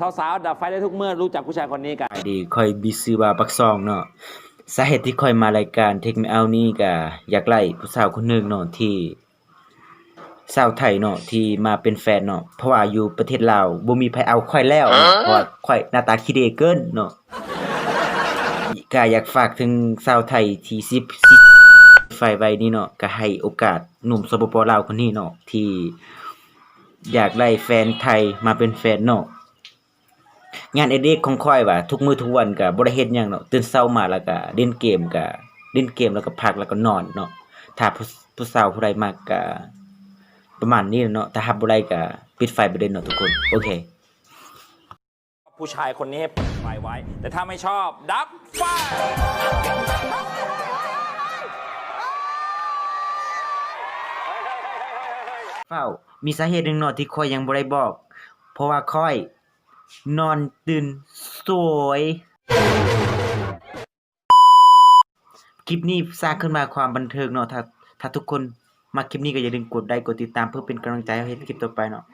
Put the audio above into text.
สาวๆดับไฟได้ทุกเมื่อรู้จักผู้ชายคนนี้กัน ดีค่อยมีชื่อว่าปักซองเนาะสาเหตุที่ค่อยมารายการ Take Me Out นี่ก็อยากไล่ผู้สาวคนหนึงเนาะที่สาวไทยเนาะที่มาเป็นแฟนเนาะเพราะว่าอยู่ประเทศลาวบ่มีไผเอาค่อยแล้วเนาะเพราะว่าค่อยหน้าตาขี้เดเกินเนาะก็อยากฝากถึงสาวไทยที่สิบสิไฟไว้นี่เนาะก็ให้โอกาสหนุ่มสปปลาวคนนี้เนาะที่อยากได้แฟนไทยมาเป็นแฟนเนาะ งานอดิเรกของข้อยว่าทุกมื้อทุกวันก็บ่ได้เฮ็ดหยังเนาะตื่นเช้ามาแล้วก็เล่นเกมก็เล่นเกมแล้วก็พักแล้วก็นอนเนาะถ้าผู้ผู้สาวผู้ใดมักก็ประมาณนี้เนาะถ้าหับบ่ได้ก็ปิดไฟไปเลยเนาะทุกคน โอเค ผู้ชายคนนี้ให้เปิดไฟไว้ แต่ถ้าไม่ชอบ ดับไฟ เฝ้า มีสาเหตุหนึ่งเนาะที่ข้อยยังบ่ได้บอก เพราะว่าข้อย นอนตื่นสวย คลิปนี้สร้างขึ้นมาความบันเทิงเนาะถ้าถ้าทุกคนมาคลิปนี้ก็อย่าลืมกดไลค์กดติดตามเพื่อเป็นกำลังใจให้คลิปต่อไปเนาะ